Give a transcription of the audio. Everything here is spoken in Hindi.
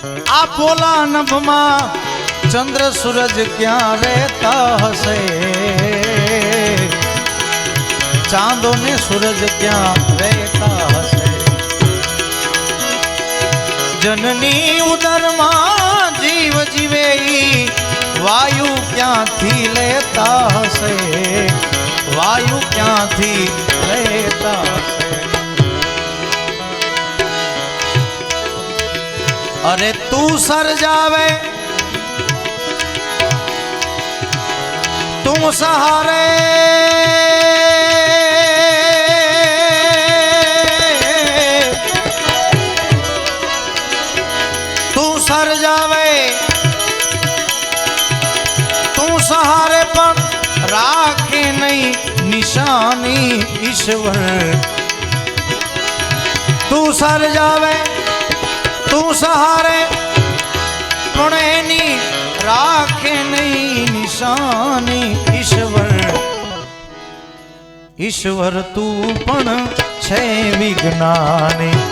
આ પોલા નભમાં ચંદ્ર સૂરજ ક્યાં રહેતા હશે ચાંદો ને સૂરજ ક્યાં રહેતા હશે જનની ઉદરમાં જીવ જીવે ઈ વાયુ ક્યાંથી લેતા હશે વાયુ ક્યાંથી લેતા अरे तू सर जावे। तू सहारे। तू सर जावे। तू सहारे पर राखे नहीं, निशानी ईश्वर। तू सर जावे। તું સહારે પણ એની રાખે નહીં નિશાની ઈશ્વર. ઈશ્વર તું પણ છે વિજ્ઞાની.